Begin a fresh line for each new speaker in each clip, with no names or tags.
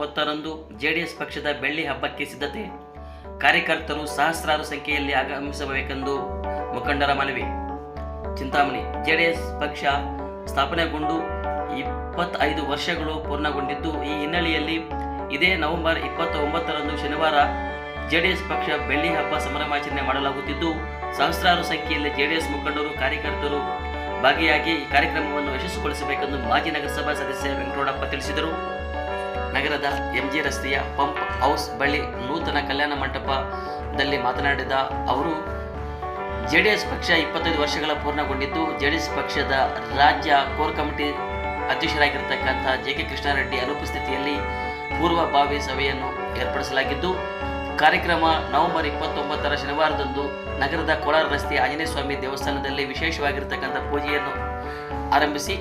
ಒಂಬತ್ತರಂದು ಜೆಡಿಎಸ್ ಪಕ್ಷದ ಬೆಳ್ಳಿ ಹಬ್ಬಕ್ಕೆ ಸಿದ್ಧತೆ. ಕಾರ್ಯಕರ್ತರು ಸಹಸ್ರಾರು ಸಂಖ್ಯೆಯಲ್ಲಿ ಆಗಮಿಸಬೇಕೆಂದು ಮುಖಂಡರ ಮನವಿ. ಚಿಂತಾಮಣಿ, ಜೆಡಿಎಸ್ ಪಕ್ಷ ಸ್ಥಾಪನೆಗೊಂಡು ಇಪ್ಪತ್ತೈದು ವರ್ಷಗಳು ಪೂರ್ಣಗೊಂಡಿದ್ದು, ಈ ಹಿನ್ನೆಲೆಯಲ್ಲಿ ಇದೇ ನವೆಂಬರ್ ಇಪ್ಪತ್ತ ಒಂಬತ್ತರಂದು ಶನಿವಾರ ಜೆಡಿಎಸ್ ಪಕ್ಷ ಬೆಳ್ಳಿ ಹಬ್ಬ ಸಂಭ್ರಮಾಚರಣೆ ಮಾಡಲಾಗುತ್ತಿದ್ದು, ಸಹಸ್ರಾರು ಸಂಖ್ಯೆಯಲ್ಲಿ ಜೆಡಿಎಸ್ ಮುಖಂಡರು, ಕಾರ್ಯಕರ್ತರು ಭಾಗಿಯಾಗಿ ಈ ಕಾರ್ಯಕ್ರಮವನ್ನು ಯಶಸ್ವಿಗೊಳಿಸಬೇಕೆಂದು ಮಾಜಿ ನಗರಸಭಾ ಸದಸ್ಯ ವೆಂಕಟರಮಣಪ್ಪ ತಿಳಿಸಿದರು. ನಗರದ ಎಂಜಿ ರಸ್ತೆಯ ಪಂಪ್ ಹೌಸ್ ಬಳಿ ನೂತನ ಕಲ್ಯಾಣ ಮಂಟಪದಲ್ಲಿ ಮಾತನಾಡಿದ ಅವರು, ಜೆಡಿಎಸ್ ಪಕ್ಷ ಇಪ್ಪತ್ತೈದು ವರ್ಷಗಳ ಪೂರ್ಣಗೊಂಡಿದ್ದು, ಜೆಡಿಎಸ್ ಪಕ್ಷದ ರಾಜ್ಯ ಕೋರ್ ಕಮಿಟಿ ಅಧ್ಯಕ್ಷರಾಗಿರ್ತಕ್ಕಂಥ ಜೆ ಕೆ ಕೃಷ್ಣಾರೆಡ್ಡಿ ಅನುಪಸ್ಥಿತಿಯಲ್ಲಿ ಪೂರ್ವಭಾವಿ ಸಭೆಯನ್ನು ಏರ್ಪಡಿಸಲಾಗಿದ್ದು, ಕಾರ್ಯಕ್ರಮ ನವೆಂಬರ್ ಇಪ್ಪತ್ತೊಂಬತ್ತರ ಶನಿವಾರದಂದು ನಗರದ ಕೋಲಾರ ರಸ್ತೆಯ ಆಂಜನೇಯ ಸ್ವಾಮಿ ದೇವಸ್ಥಾನದಲ್ಲಿ ವಿಶೇಷವಾಗಿರ್ತಕ್ಕಂಥ ಪೂಜೆಯನ್ನು ಆರಂಭಿಸಿ,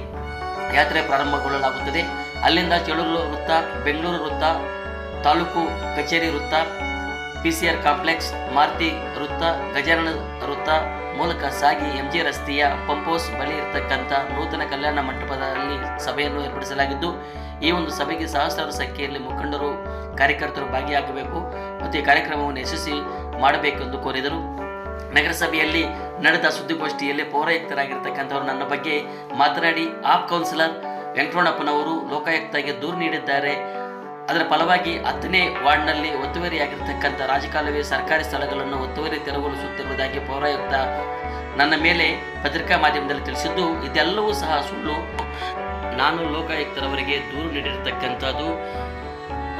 ಯಾತ್ರೆ ಪ್ರಾರಂಭಗೊಳ್ಳಲಾಗುತ್ತದೆ. ಅಲ್ಲಿಂದ ಚಳೂರು ವೃತ್ತ, ಬೆಂಗಳೂರು ವೃತ್ತ, ತಾಲೂಕು ಕಚೇರಿ ವೃತ್ತ P C R complex, Maruti ವೃತ್ತ, ಗಜಾನನ ವೃತ್ತ ಮೂಲಕ ಸಾಗಿ ಎಂಜಿ ರಸ್ತೆಯ ಪಂಪೋಸ್ ಬಳಿ ಇರತಕ್ಕಂಥ ನೂತನ ಕಲ್ಯಾಣ ಮಂಟಪದಲ್ಲಿ ಸಭೆಯನ್ನು ಏರ್ಪಡಿಸಲಾಗಿದ್ದು, ಈ ಒಂದು ಸಭೆಗೆ ಸಹಸ್ರಾರು ಸಂಖ್ಯೆಯಲ್ಲಿ ಮುಖಂಡರು, ಕಾರ್ಯಕರ್ತರು ಭಾಗಿಯಾಗಬೇಕು ಮತ್ತು ಈ ಕಾರ್ಯಕ್ರಮವನ್ನು ಯಶಸ್ವಿ ಮಾಡಬೇಕೆಂದು ಕೋರಿದರು. ನಗರಸಭೆಯಲ್ಲಿ ನಡೆದ ಸುದ್ದಿಗೋಷ್ಠಿಯಲ್ಲಿ ಪೌರಾಯುಕ್ತರಾಗಿರ್ತಕ್ಕಂಥವರು ನನ್ನ ಬಗ್ಗೆ ಮಾತನಾಡಿ ಆಪ್ ಕೌನ್ಸಿಲರ್ ವೆಂಕಟರಮಣಪ್ಪನವರು ಲೋಕಾಯುಕ್ತಗೆ ದೂರು ನೀಡಿದ್ದಾರೆ. ಅದರ ಫಲವಾಗಿ ಹತ್ತನೇ ವಾರ್ಡ್ನಲ್ಲಿ ಒತ್ತುವರಿಯಾಗಿರ್ತಕ್ಕಂಥ ರಾಜಕಾಲುವೆ ಸರ್ಕಾರಿ ಸ್ಥಳಗಳನ್ನು ಒತ್ತುವರಿ ತೆರವುಗೊಳಿಸುತ್ತಿರುವುದಾಗಿ ಪೌರಾಯುಕ್ತ ನನ್ನ ಮೇಲೆ ಪತ್ರಿಕಾ ಮಾಧ್ಯಮದಲ್ಲಿ ತಿಳಿಸಿದ್ದು, ಇದೆಲ್ಲವೂ ಸಹ ಸುಳ್ಳು. ನಾನು ಲೋಕಾಯುಕ್ತರವರಿಗೆ ದೂರು ನೀಡಿರತಕ್ಕಂಥದ್ದು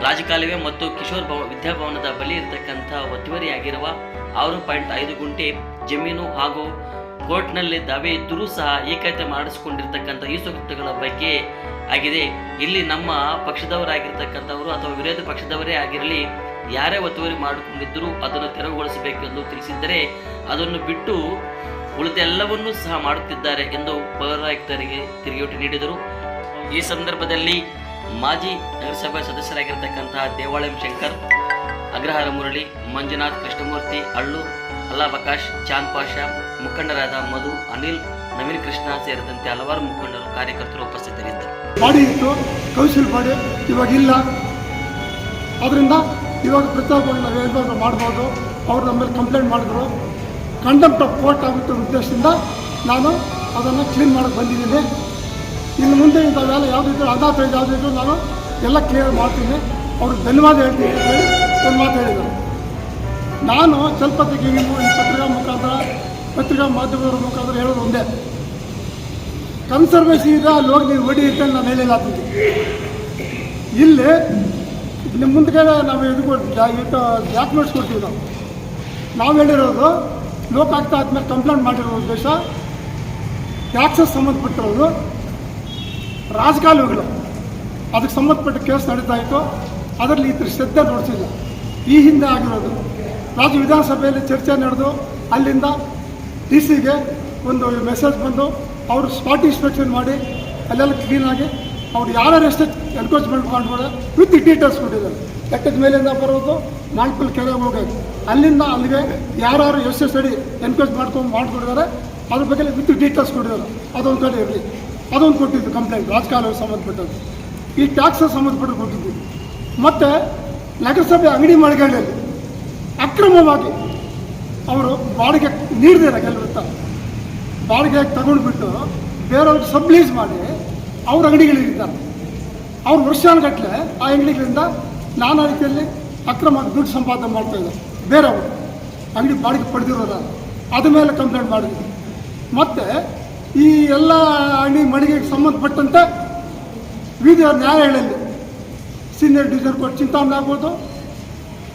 ರಾಜಕಾಲುವೆ ಮತ್ತು ಕಿಶೋರ್ ಭವ, ವಿದ್ಯಾಭವನದ ಬಳಿ ಇರತಕ್ಕಂಥ ಒತ್ತುವರಿಯಾಗಿರುವ ಆರು ಪಾಯಿಂಟ್ ಐದು ಗುಂಟೆ ಜಮೀನು ಹಾಗೂ ಕೋರ್ಟ್ನಲ್ಲಿ ದಾವೆ ಇದ್ದರೂ ಸಹ ಏಕತೆ ಮಾಡಿಸಿಕೊಂಡಿರ್ತಕ್ಕಂಥ ಈ ಸೂಕ್ತಗಳ ಬಗ್ಗೆ ಆಗಿದೆ. ಇಲ್ಲಿ ನಮ್ಮ ಪಕ್ಷದವರಾಗಿರ್ತಕ್ಕಂಥವರು ಅಥವಾ ವಿರೋಧ ಪಕ್ಷದವರೇ ಆಗಿರಲಿ, ಯಾರೇ ಒತ್ತುವರಿ ಮಾಡಿಕೊಂಡಿದ್ದರೂ ಅದನ್ನು ತೆರವುಗೊಳಿಸಬೇಕೆಂದು ತಿಳಿಸಿದ್ದರೆ, ಅದನ್ನು ಬಿಟ್ಟು ಉಳಿದೆಲ್ಲವನ್ನೂ ಸಹ ಮಾಡುತ್ತಿದ್ದಾರೆ ಎಂದು ಪೌರಾಯುಕ್ತರಿಗೆ ತಿರುಗೇಟು ನೀಡಿದರು. ಈ ಸಂದರ್ಭದಲ್ಲಿ ಮಾಜಿ ನಗರಸಭಾ ಸದಸ್ಯರಾಗಿರ್ತಕ್ಕಂತಹ ದೇವಾಳಂ ಶಂಕರ್, ಅಗ್ರಹಾರ ಮುರಳಿ, ಮಂಜುನಾಥ್ ಕೃಷ್ಣಮೂರ್ತಿ, ಅಳ್ಳು ಅಲ್ಲಾಬಕಾಶ್ ಚಾಂದ್ ಪಾಷಾ, ಮುಖಂಡರಾದ ಮಧು, ಅನಿಲ್, ನವೀನ್ ಕೃಷ್ಣ ಸೇರಿದಂತೆ ಹಲವಾರು ಮುಖಂಡರು ಕಾರ್ಯಕರ್ತರು ಉಪಸ್ಥಿತರಿದ್ದರು.
ಬಾಡಿ ಇತ್ತು ಕೌನ್ಸಿಲ್ ಬಾಡಿ ಇವಾಗ ಇಲ್ಲ. ಅದರಿಂದ ಇವಾಗ ಪ್ರತಿಯೊಬ್ಬರು ನಾವು ಏನಾದರೂ ಮಾಡ್ಬೋದು ಅವರು ನಮ್ಮ ಕಂಪ್ಲೇಂಟ್ ಮಾಡಿದ್ರು. ಕಂಡಕ್ಟ್ ಆಫ್ ಕೋರ್ಟ್ ಆಗುತ್ತೆ ಉದ್ದೇಶದಿಂದ ನಾನು ಅದನ್ನು ಕ್ಲೀನ್ ಮಾಡಕ್ಕೆ ಬಂದಿದ್ದೀನಿ. ಇನ್ನು ಮುಂದೆ ಇಂಥವೆಲ್ಲ ಯಾವುದಿದ್ರು ಅನಾಥ ಯಾವುದಿದ್ರು ನಾನು ಎಲ್ಲ ಕ್ಲಿಯರ್ ಮಾಡ್ತೀನಿ. ಅವ್ರಿಗೆ ಧನ್ಯವಾದ ಹೇಳ್ತೀನಿ ಒಂದು ಮಾತು ಹೇಳಿದರು. ನಾನು ಸ್ವಲ್ಪತ್ತಿಗೆ ನೀವು ಈ ಪತ್ರಿಕಾ ಮುಖಾಂತರ, ಪತ್ರಿಕಾ ಮಾಧ್ಯಮದವರ ಮುಖಾಂತರ ಹೇಳೋದು ಒಂದೇ. ಕನ್ಸರ್ವೇಷನ್ ಇದೆ ಅಲ್ಲಿ ಹೋಗಿ ನೀವು ಒಡಿ ಅಂತ ನಾನು ಹೇಳಿಲ್ಲ ಇಲ್ಲಿ ನಿಮ್ಮ ಮುಂದ್ಗಡೆ ನಾವು ಇದು ಕೊಟ್ಟು ಡಾಕ್ಯುಮೆಂಟ್ಸ್ ಕೊಡ್ತೀವಿ ನಾವು. ನಾವು ಹೇಳಿರೋದು ಲೋಕಾಯುಕ್ತ ಆದ್ಮೇಲೆ ಕಂಪ್ಲೇಂಟ್ ಮಾಡಿರೋ ಉದ್ದೇಶ ಟ್ಯಾಕ್ಸಸ್ ಸಂಬಂಧಪಟ್ಟಿರೋದು ರಾಜಕಾಲುವೆಗಳು. ಅದಕ್ಕೆ ಸಂಬಂಧಪಟ್ಟ ಕೇಸ್ ನಡೀತಾ ಇತ್ತು. ಅದರಲ್ಲಿ ಇದ್ರ ಶ್ರದ್ಧೆ ನೋಡಿಸಿಲ್ಲ ಈ ಹಿಂದೆ ಆಗಿರೋದು. ರಾಜ್ಯ ವಿಧಾನಸಭೆಯಲ್ಲಿ ಚರ್ಚೆ ನಡೆದು ಅಲ್ಲಿಂದ ಡಿ ಸಿಗೆ ಒಂದು ಮೆಸೇಜ್ ಬಂದು ಅವರು ಸ್ಪಾಟ್ ಇನ್ಸ್ಪೆಕ್ಷನ್ ಮಾಡಿ ಅಲ್ಲೆಲ್ಲ ಕ್ಲೀನಾಗಿ ಅವ್ರು ಯಾರು ಎಷ್ಟೇ ಎನ್ಕ್ರೋಚ್ಮೆಂಟ್ ಮಾಡ್ಬೋದು ವಿತ್ ಡೀಟೇಲ್ಸ್ ಕೊಟ್ಟಿದ್ದಾರೆ. ಲೆಕ್ಕದ ಮೇಲಿಂದ ಬರೋದು ನಾಲ್ಕಲ್ಲಿ ಕೆಳಗೆ ಹೋಗೋದು. ಅಲ್ಲಿಂದ ಅಲ್ಲಿಗೆ ಯಾರ್ಯಾರು ಎಷ್ಟು ಅಡಿ ಎನ್ಕ್ರೋಚ್ ಮಾಡ್ಕೊಂಡು ಮಾಡ್ಕೊಂಡಿದ್ದಾರೆ ಅದ್ರ ಬಗ್ಗೆ ವಿತ್ ಡೀಟೇಲ್ಸ್ ಕೊಟ್ಟಿದ್ದಾರೆ. ಅದೊಂದು ಕಡೆ ಇರಲಿ. ಅದೊಂದು ಕೊಟ್ಟಿದ್ದು ಕಂಪ್ಲೇಂಟ್ ರಾಜಕಾಲುವೆ ಸಂಬಂಧಪಟ್ಟದ್ದು. ಈ ಟ್ಯಾಕ್ಸ್ ಸಂಬಂಧಪಟ್ಟು ಕೊಟ್ಟಿದ್ದು. ಮತ್ತು ನಗರಸಭೆ ಅಂಗಡಿ ಮಳಿಗೆಗಳಲ್ಲಿ ಅಕ್ರಮವಾಗಿ ಅವರು ಬಾಡಿಗೆ ನೀಡಿದಾರೆ ಕೆಲವತ್ತ ಬಾಡಿಗೆ ತಗೊಂಡ್ಬಿಟ್ಟು ಬೇರೆಯವ್ರಿಗೆ ಸಬ್ಲೀಸ್ ಮಾಡಿ ಅವ್ರ ಅಂಗಡಿಗಳಿರ್ತಾರೆ ಅವ್ರು ವರ್ಷಾನುಗಟ್ಟಲೆ ಆ ಅಂಗಡಿಗಳಿಂದ ನಾನಾ ರೀತಿಯಲ್ಲಿ ಅಕ್ರಮ ದುಡ್ಡು ಸಂಪಾದನೆ ಮಾಡ್ತಾ ಇದ್ದಾರೆ. ಬೇರೆಯವರು. ಅಂಗಡಿ ಬಾಡಿಗೆ ಪಡೆದಿರೋದ ಅದ್ರ ಮೇಲೆ ಕಂಪ್ಲೇಂಟ್ ಮಾಡಿದ್ವಿ ಮತ್ತು ಈ ಎಲ್ಲ ಅಂಗಡಿ ಮಳಿಗೆಗೆ ಸಂಬಂಧಪಟ್ಟಂತೆ ವಿವಿಧ ನ್ಯಾಯಾಲಯಗಳಲ್ಲಿ ಸೀನಿಯರ್ ಡಿವಿಷನ್ ಕೋರ್ಟ್ ಚಿಂತಾಮಣಿ ಆಗ್ಬೋದು.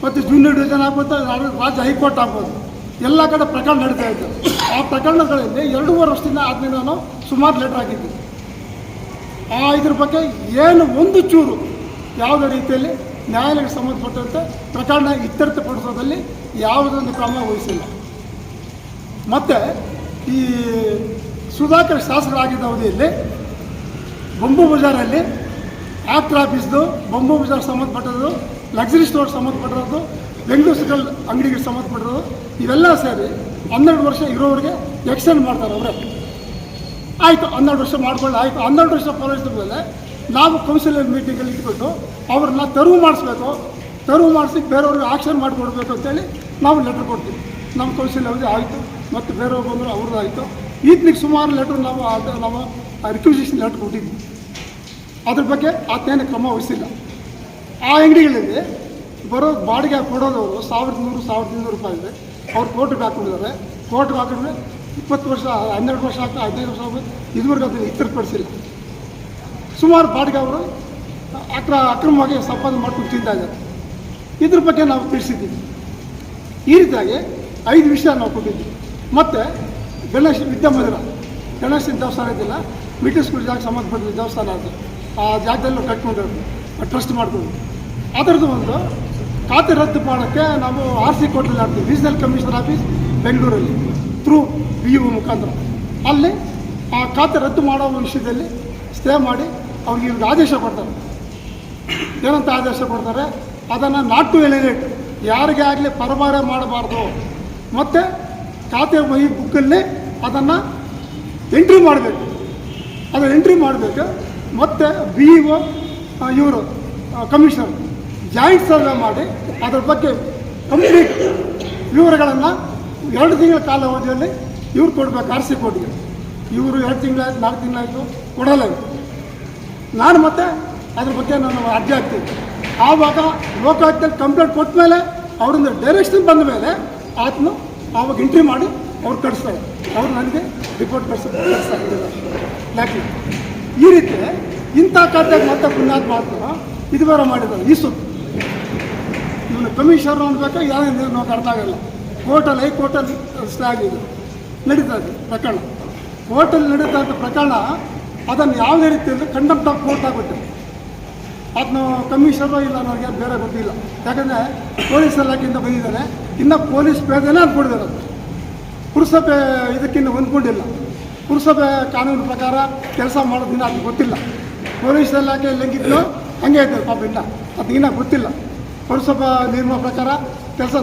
ಮತ್ತು ಜೂನಿಯರ್ ಡಿವಿಷನ್ ಆಗ್ಬೋದು ರಾಜ್ಯ ಹೈಕೋರ್ಟ್ ಆಗ್ಬೋದು ಎಲ್ಲ ಕಡೆ ಪ್ರಕರಣ ನಡೀತಾ ಇತ್ತು. ಆ ಪ್ರಕರಣಗಳಲ್ಲಿ ಎರಡೂವರೆ ವರ್ಷದಿಂದ ಆದ್ಮೇಲೆ ನಾನು ಸುಮಾರು ಲೆಟರ್ ಹಾಕಿದ್ದೀನಿ ಆ ಇದ್ರ ಬಗ್ಗೆ ಏನು ಒಂದು ಚೂರು ಯಾವುದೇ ರೀತಿಯಲ್ಲಿ ನ್ಯಾಯಾಲಯಕ್ಕೆ ಸಂಬಂಧಪಟ್ಟಂತೆ ಪ್ರಕರಣ ಇತ್ಯರ್ಥಪಡಿಸೋದಲ್ಲಿ ಯಾವುದೊಂದು ಕ್ರಮ ವಹಿಸಿಲ್ಲ. ಮತ್ತು ಈ ಸುಧಾಕರ್ ಶಾಸಕರಾಗಿದ್ದ ಅವಧಿಯಲ್ಲಿ ಬೊಂಬು ಬಜಾರಲ್ಲಿ ಆಕ್ಟ್ರ್ ಆಫೀಸ್ದು ಬೊಂಬು ಬಜಾರ್ ಸಂಬಂಧಪಟ್ಟದ್ದು ಲಕ್ಸುರಿ ಸ್ಟೋರ್ ಸಂಬಂಧಪಟ್ಟಿರೋದು, ಬೆಂಗಳೂರು ಸಿಕಲ್ ಅಂಗಡಿಗೆ ಸಂಬಂಧಪಟ್ಟಿರೋದು, ಇವೆಲ್ಲ ಸೇರಿ ಹನ್ನೆರಡು ವರ್ಷ ಇರೋರಿಗೆ ಎಕ್ಸ್ಟೆಂಡ್ ಮಾಡ್ತಾರೆ ಅವರೇ. ಆಯಿತು, ಹನ್ನೆರಡು ವರ್ಷ ಮಾಡ್ಕೊಳ್ಳಿ, ಆಯಿತು. ಹನ್ನೆರಡು ವರ್ಷ ಪಾಲಿಸಿದ ಮೇಲೆ ನಾವು ಕೌನ್ಸಿಲರ್ ಮೀಟಿಂಗಲ್ಲಿ ಇಟ್ಕೊಂಡು ಅವ್ರನ್ನ ತೆರವು ಮಾಡಿಸ್ಬೇಕು. ತೆರವು ಮಾಡಿಸಿ ಬೇರೆಯವ್ರಿಗೆ ಆಕ್ಷನ್ ಮಾಡಿಕೊಡ್ಬೇಕು ಅಂತೇಳಿ ನಾವು ಲೆಟ್ರ್ ಕೊಡ್ತೀವಿ. ನಮ್ಮ ಕೌನ್ಸಿಲ್ ಅವ್ರಿಗೆ ಆಯಿತು, ಮತ್ತು ಬೇರೆಯವ್ರು ಬಂದರು ಅವ್ರದ್ದು ಆಯಿತು. ಈತ್ನಿಗೆ ಸುಮಾರು ಲೆಟ್ರ್ ನಾವು ಅದು ನಾವು ರಿಕ್ವಿಸಿಷನ್ ಲೆಟ್ರ್ ಕೊಟ್ಟಿದ್ವಿ. ಅದ್ರ ಬಗ್ಗೆ ಆತ್ಮೇನೆ ಕ್ರಮ ವಹಿಸಿಲ್ಲ. ಆ ಅಂಗಡಿಗಳಲ್ಲಿ ಬರೋ ಬಾಡಿಗೆ ಕೊಡೋದವರು ಸಾವಿರದ ನೂರು, ಸಾವಿರದ ಇನ್ನೂರು ರೂಪಾಯಿ ಇದೆ. ಅವ್ರು ಕೋರ್ಟ್ಗೆ ಹಾಕೊಂಡಿದ್ದಾರೆ. ಕೋರ್ಟ್ಗೆ ಹಾಕಿದ್ರೆ ಇಪ್ಪತ್ತು ವರ್ಷ, ಹನ್ನೆರಡು ವರ್ಷ ಆಗ್ತಾ, ಹದಿನೈದು ವರ್ಷ ಆಗುತ್ತೆ ಇದುವರೆಗೂ ಅದನ್ನು ಇತ್ತರ್ಪಡಿಸಿಲ್ಲ ಸುಮಾರು ಬಾಡಿಗೆ ಅವರು ಅಕ್ರ ಅಕ್ರಮವಾಗಿ ಸಂಪಾದನೆ ಮಾಡ್ಕೊಂಡು ತಿಂತಾ ಇದ್ದಾರೆ. ಇದ್ರ ಬಗ್ಗೆ ನಾವು ತಿಳಿಸಿದ್ದೀವಿ. ಈ ರೀತಿಯಾಗಿ ಐದು ವಿಷಯ ನಾವು ಕೊಟ್ಟಿದ್ವಿ ಮತ್ತು ಗಣೇಶ ವಿದ್ಯಾಮಂದಿರ ಗಣೇಶನ ದೇವಸ್ಥಾನ ಇದ್ದಿಲ್ಲ ಮಿಡ್ಲ್ ಸ್ಕೂಲ್ ಜಾಗ ಸಂಬಂಧಪಟ್ಟ ದೇವಸ್ಥಾನ ಅದು. ಆ ಜಾಗದಲ್ಲಿ ಕಟ್ಕೊಂಡಿರೋದು. ಟ್ರಸ್ಟ್ ಮಾಡ್ಕೊಂಡು. ಅದರದ್ದು ಒಂದು ಖಾತೆ ರದ್ದು ಮಾಡೋಕ್ಕೆ ನಾವು ಆರ್ ಸಿ ಕೋರ್ಟಲ್ಲಿ ಆಡ್ತೀವಿ ರೀಜನಲ್ ಕಮಿಷನರ್ ಆಫೀಸ್ ಬೆಂಗಳೂರಲ್ಲಿ ಥ್ರೂ ಬಿ ಯು ಮುಖಾಂತರ. ಅಲ್ಲಿ ಆ ಖಾತೆ ರದ್ದು ಮಾಡೋ ವಿಷಯದಲ್ಲಿ ಸ್ಟೇ ಮಾಡಿ ಅವ್ರಿಗೆ ಇವ್ರಿಗೆ ಆದೇಶ ಕೊಡ್ತಾರೆ. ಏನಂತ ಆದೇಶ ಕೊಡ್ತಾರೆ? ಅದನ್ನು ನಾಟ್ ಟು ಎಲಿನೇಟ್ ಯಾರಿಗೆ ಆಗಲಿ ಪರಭಾರ ಮಾಡಬಾರ್ದು. ಮತ್ತು ಖಾತೆ ವಹಿ ಬುಕ್ಕಲ್ಲಿ ಅದನ್ನು ಎಂಟ್ರಿ ಮಾಡಬೇಕು. ಅದನ್ನು ಎಂಟ್ರಿ ಮಾಡಬೇಕು. ಮತ್ತು ಬಿ ಒ ಇವರು ಕಮಿಷನರ್ ಜಾಯಿಂಟ್ ಸರ್ವೆ ಮಾಡಿ ಅದರ ಬಗ್ಗೆ ಕಂಪ್ಲೀಟ್ ವಿವರಗಳನ್ನು ಎರಡು ತಿಂಗಳ ಕಾಲಾವಧಿಯಲ್ಲಿ ಇವ್ರು ಕೊಡಬೇಕು, ಆರ್ ಸಿ ಕೋರ್ಟ್ಗೆ. ಇವರು ಎರಡು ತಿಂಗಳ ನಾಲ್ಕು ತಿಂಗಳಾಯಿತು ಕೊಡಲ್ಲ. ನಾನು ಮತ್ತೆ ಅದ್ರ ಬಗ್ಗೆ ನಾನು ಅರ್ಜಿ ಹಾಕ್ತೀನಿ. ಆವಾಗ ಲೋಕಾಯುಕ್ತದಲ್ಲಿ ಕಂಪ್ಲೇಂಟ್ ಕೊಟ್ಟ ಮೇಲೆ ಅವರಿಂದ ಡೈರೆಕ್ಷನ್ ಬಂದ ಮೇಲೆ ಆತನು ಆವಾಗ ಎಂಟ್ರಿ ಮಾಡಿ ಅವ್ರು ಕಳಿಸ್ತಾರೆ. ಅವ್ರು ನನಗೆ ರಿಪೋರ್ಟ್ ಕಳಿಸ್ ಕಳಿಸ್ತಾರೆ. ಯಾಕೆ ಈ ರೀತಿ ಇಂಥ ಖಾತೆಗೆ ಮತ್ತೆ ಪುಣ್ಯಾತ್ ಮಾಡ್ತಾರೋ? ಇದು ಮಾಡಿದ್ದಾರೆ. ಈ ಸುತ್ತು. ಇವನು ಕಮಿಷನರ್ ಅನ್ಬೇಕಾ ಯಾರು ನಾವು ಆಗಲ್ಲ. ಕೋರ್ಟಲ್ಲಿ ಹೈಕೋರ್ಟಲ್ಲಿ ಸ್ಟೇ ಆಗಿದೆ. ನಡೀತಾ ಇದೆ ಪ್ರಕರಣ. ಕೋರ್ಟಲ್ಲಿ ನಡೀತಾ ಇದ್ದ ಪ್ರಕರಣ ಅದನ್ನು ಯಾವುದೇ ಅಂದರೆ ಕಂಡಮ್ ಆಫ್ ಕೋರ್ಟ್ ಆಗುತ್ತೆ ಅದನ್ನು ಕಮಿಷನರು ಇಲ್ಲ ನನಗೆ ಬೇರೆ ಗೊತ್ತಿಲ್ಲ. ಯಾಕಂದರೆ ಪೊಲೀಸ್ ಇಲಾಖೆಯಿಂದ ಬಂದಿದ್ದಾರೆ. ಇನ್ನು ಪೊಲೀಸ್ ಪೇದೆನೇ ಅಂದ್ಕೊಂಡಿದ್ದಾರೆ ಪುರಸಭೆ ಇದಕ್ಕಿಂತ ಹೊಂದ್ಕೊಂಡಿಲ್ಲ. ಪುರಸಭೆ ಕಾನೂನು ಪ್ರಕಾರ ಕೆಲಸ ಮಾಡೋದಿನ ಅದು ಗೊತ್ತಿಲ್ಲ. ಪೊಲೀಸ್ ಇಲಾಖೆ ಹೆಂಗಿದ್ರು ಹಂಗೆ ಇದ್ದಾರೆ ಪಾಪ ಇನ್ನ. ಅದು ಇನ್ನೂ ಗೊತ್ತಿಲ್ಲ. ಪುರಸಭಾ ನಿಯಮ ಪ್ರಕಾರ ಕೆಲಸ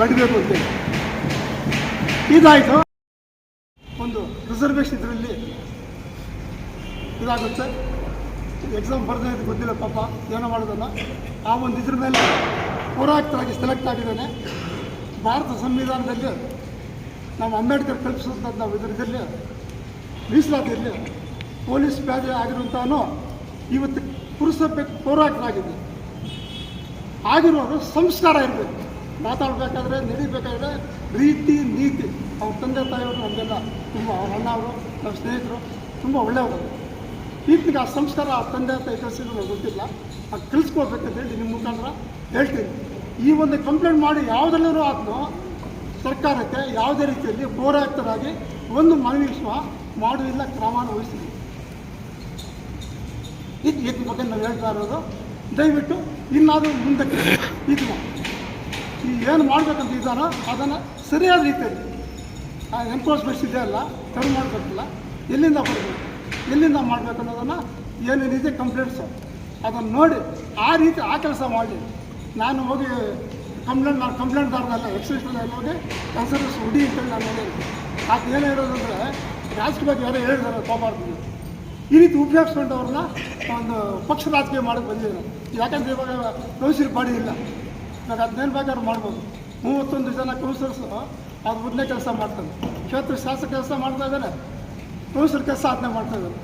ನಡಿಬೇಕು ಅಂತೇಳಿ ಇದಾಯಿತು. ಒಂದು ರಿಸರ್ವೇಷನ್ ಇದರಲ್ಲಿ ಇದಾಗುತ್ತೆ. ಎಕ್ಸಾಮ್ ಬರ್ದೇ ಗೊತ್ತಿಲ್ಲ ಪಾಪ, ಏನೋ ಮಾಡೋದಲ್ಲ. ಆ ಒಂದು ಇದ್ರ ಮೇಲೆ ಪೌರಾಯುಕ್ತರಾಗಿ ಸೆಲೆಕ್ಟ್ ಆಗಿದ್ದಾನೆ. ಭಾರತ ಸಂವಿಧಾನದಲ್ಲಿ ನಾವು ಅಂಬೇಡ್ಕರ್ ಕಲ್ಪಿಸಿದಂಥ ಇದರಲ್ಲಿ, ಮೀಸಲಾತಿಯಲ್ಲಿ ಪೊಲೀಸ್ ಪ್ಯಾದೆ ಆಗಿರುವಂಥವನು ಇವತ್ತು ಪುರುಷ ಪೌರಾಯುಕ್ತರಾಗಿದೆ ಆಗಿರೋರು ಸಂಸ್ಕಾರ ಇರಬೇಕು. ಮಾತಾಡಬೇಕಾದ್ರೆ, ನಡಿಬೇಕಾದ್ರೆ ರೀತಿ, ನೀತಿ. ಅವ್ರ ತಂದೆ, ತಾಯಿಯವರು ನಮಗೆಲ್ಲ ತುಂಬ ಅವ್ರ ಅಣ್ಣ ಅವರು ನಮ್ಮ ಸ್ನೇಹಿತರು ತುಂಬ ಒಳ್ಳೆಯವರು. ಈತನಿಗೆ ಆ ಸಂಸ್ಕಾರ ಆ ತಂದೆ, ತಾಯಿ ಕಲಿಸಿದ್ರು ಗೊತ್ತಿಲ್ಲ. ಅದು ಕಲಿಸ್ಕೊಡ್ಬೇಕಂತ ಹೇಳಿ ನಿಮ್ಮ ಮುಖಾಂತರ ಹೇಳ್ತೀನಿ. ಈ ಒಂದು ಕಂಪ್ಲೇಂಟ್ ಮಾಡಿ ಯಾವುದರಲ್ಲೂ ಆತನು ಸರ್ಕಾರಕ್ಕೆ ಯಾವುದೇ ರೀತಿಯಲ್ಲಿ ಪೌರಾಯುಕ್ತರಾಗಿ ಒಂದು ಮನವಿ ಸಹ ಮಾಡುವುದಿಲ್ಲ ಕ್ರಮವನ್ನು ವಹಿಸಿದೆ ಇದು ಬಗ್ಗೆ ನಾವು ಹೇಳ್ತಾ ಇರೋದು ದಯವಿಟ್ಟು ಇನ್ನಾದರೂ ಮುಂದಕ್ಕೆ ಇದು ಈ ಏನು ಮಾಡಬೇಕಂತ ಇದ್ದಾರ ಅದನ್ನು ಸರಿಯಾದ ರೀತಿಯಲ್ಲಿ ಆ ಎನ್ಕ್ರೋಚ್ಮೆಂಟ್ಸ್ ಇದೆಯಲ್ಲ ತಡೆ ಮಾಡಬೇಕಲ್ಲ, ಎಲ್ಲಿಂದ ಬರಬೇಕು ಎಲ್ಲಿಂದ ಮಾಡಬೇಕು ಅನ್ನೋದನ್ನು ಏನೇನಿದೆ ಕಂಪ್ಲೇಂಟ್ಸು ಅದನ್ನು ನೋಡಿ ಆ ರೀತಿ ಆ ಕೆಲಸ ಮಾಡಿ. ನಾನು ಹೋಗಿ ಕಂಪ್ಲೇಂಟ್ ನಾನು ಕಂಪ್ಲೇಂಟ್ದಾರನಲ್ಲ ಎಕ್ಸೈಸ್ನಲ್ಲಿ ಹೋಗಿ ಕನ್ಸರ್ಸ್ ಹುಡಿ ಅಂತೇಳಿ ನಾನು ಹೇಳಿದ್ದೀನಿ ಅದು ಏನೇ ಇರೋದಂದರೆ ರಾಜಕೀಯ ಬಗ್ಗೆ ಯಾರೋ ಹೇಳಿದ್ದಾರೆ ಪಾಪಾಡ್ತೀನಿ ಈ ರೀತಿ ಉಪಯೋಗಿಸ್ಕೊಂಡು ಅವ್ರನ್ನ ಒಂದು ಪಕ್ಷ ರಾಜಕೀಯ ಮಾಡಕ್ಕೆ ಬಂದಿದ್ದಾರೆ. ಯಾಕಂದ್ರೆ ಇವಾಗ ಕೌನ್ಸಿಲ್ ಬಾಡಿ ಇಲ್ಲ. ಇವಾಗ ಹದಿನೈದು ಬೇಕಾದ್ರೂ ಮಾಡ್ಬೋದು. ಮೂವತ್ತೊಂದು ಜನ ಕೌನ್ಸಿಲರ್ಸು ಅದು ಮೊದಲೇ ಕೆಲಸ ಮಾಡ್ತಾರೆ. ಕ್ಷೇತ್ರ ಶಾಸಕ ಕೆಲಸ ಮಾಡ್ತಾ ಇದ್ದಾರೆ. ಕೌನ್ಸಿಲ್ ಕೆಲಸ ಅದನ್ನೇ ಮಾಡ್ತಾ ಇದ್ದಾರೆ.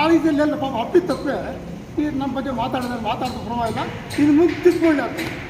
ಆ ರೀತಿಯಲ್ಲಿ ಎಲ್ಲ ಪಾಪ ಅಪ್ಪಿ ತಪ್ಪೆ ಈ ನಮ್ಮ ಬಗ್ಗೆ ಮಾತಾಡಿದ್ರೆ ಮಾತಾಡೋದು ಪರವಾಗಿಲ್ಲ. ಇದು ಮುಂದೆ ಆಗ್ತದೆ